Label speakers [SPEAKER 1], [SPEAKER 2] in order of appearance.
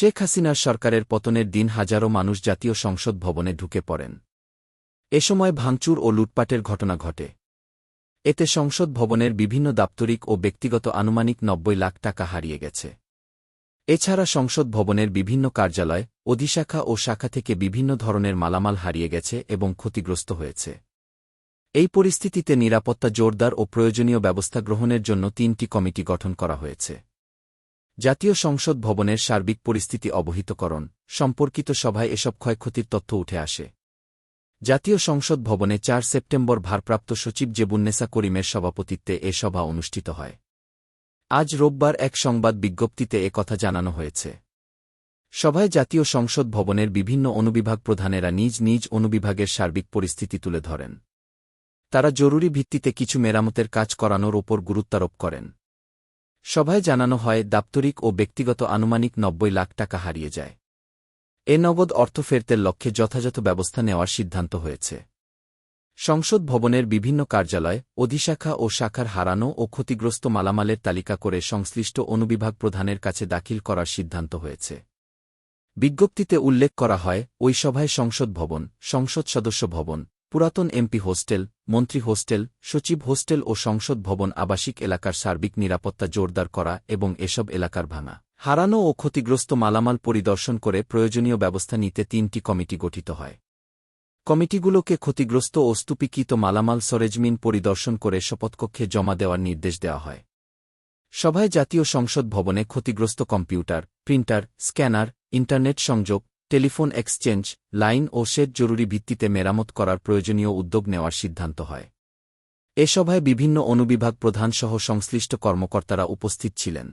[SPEAKER 1] শেখ হাসিনার সরকারের পতনের দিন হাজারো মানুষ জাতীয় সংসদ ভবনে ঢুকে পড়েন। এ সময় ভাঙচুর ও লুটপাটের ঘটনা ঘটে। এতে সংসদ ভবনের বিভিন্ন দাপ্তরিক ও ব্যক্তিগত আনুমানিক নব্বই লাখ টাকা হারিয়ে গেছে। এছাড়া সংসদ ভবনের বিভিন্ন কার্যালয়, অধিশাখা ও শাখা থেকে বিভিন্ন ধরনের মালামাল হারিয়ে গেছে এবং ক্ষতিগ্রস্ত হয়েছে। এই পরিস্থিতিতে নিরাপত্তা জোরদার ও প্রয়োজনীয় ব্যবস্থা গ্রহণের জন্য তিনটি কমিটি গঠন করা হয়েছে। জাতীয় সংসদ ভবনের সার্বিক পরিস্থিতি অবহিতকরণ, সম্পর্কিত সভায় এসব ক্ষয়ক্ষতির তথ্য উঠে আসে। জাতীয় সংসদ ভবনে চার সেপ্টেম্বর ভারপ্রাপ্ত সচিব জেবুন্নেসা করিমের সভাপতিত্বে এ সভা অনুষ্ঠিত হয়। আজ রোববার এক সংবাদ বিজ্ঞপ্তিতে এ কথা জানানো হয়েছে। সভায় জাতীয় সংসদ ভবনের বিভিন্ন অনুবিভাগ প্রধানেরা নিজ নিজ অনুবিভাগের সার্বিক পরিস্থিতি তুলে ধরেন। তারা জরুরি ভিত্তিতে কিছু মেরামতের কাজ করানোর ওপর গুরুত্বারোপ করেন। সভায় জানানো হয়, দাপ্তরিক ও ব্যক্তিগত আনুমানিক নব্বই লাখ টাকা হারিয়ে যায়। এ নগদ অর্থ ফেরতের লক্ষ্যে যথাযথ ব্যবস্থা নেওয়ার সিদ্ধান্ত হয়েছে। সংসদ ভবনের বিভিন্ন কার্যালয়, অধিশাখা ও শাখার হারানো ও ক্ষতিগ্রস্ত মালামালের তালিকা করে সংশ্লিষ্ট অনুবিভাগ প্রধানের কাছে দাখিল করার সিদ্ধান্ত হয়েছে। বিজ্ঞপ্তিতে উল্লেখ করা হয়, ওই সভায় সংসদ ভবন, সংসদ সদস্য ভবন পুরাতন এমপি হোস্টেল, মন্ত্রী হোস্টেল, সচিব হোস্টেল ও সংসদ ভবন আবাসিক এলাকার সার্বিক নিরাপত্তা জোরদার করা এবং এসব এলাকার ভাঙা, হারানো ও ক্ষতিগ্রস্ত মালামাল পরিদর্শন করে প্রয়োজনীয় ব্যবস্থা নিতে তিনটি কমিটি গঠিত হয়। কমিটিগুলোকে ক্ষতিগ্রস্ত ও স্তূপীকৃত মালামাল সরেজমিন পরিদর্শন করে শপথকক্ষে জমা দেওয়ার নির্দেশ দেওয়া হয়। সভায় জাতীয় সংসদ ভবনে ক্ষতিগ্রস্ত কম্পিউটার, প্রিন্টার, স্ক্যানার, ইন্টারনেট সংযোগ টেলিফোন এক্সচেঞ্জ, লাইন ও শেড জরুরি ভিত্তিতে মেরামত করার প্রয়োজনীয় উদ্যোগ নেওয়ার সিদ্ধান্ত হয়। এ সভায় বিভিন্ন অনুবিভাগ প্রধানসহ সংশ্লিষ্ট কর্মকর্তারা উপস্থিত ছিলেন।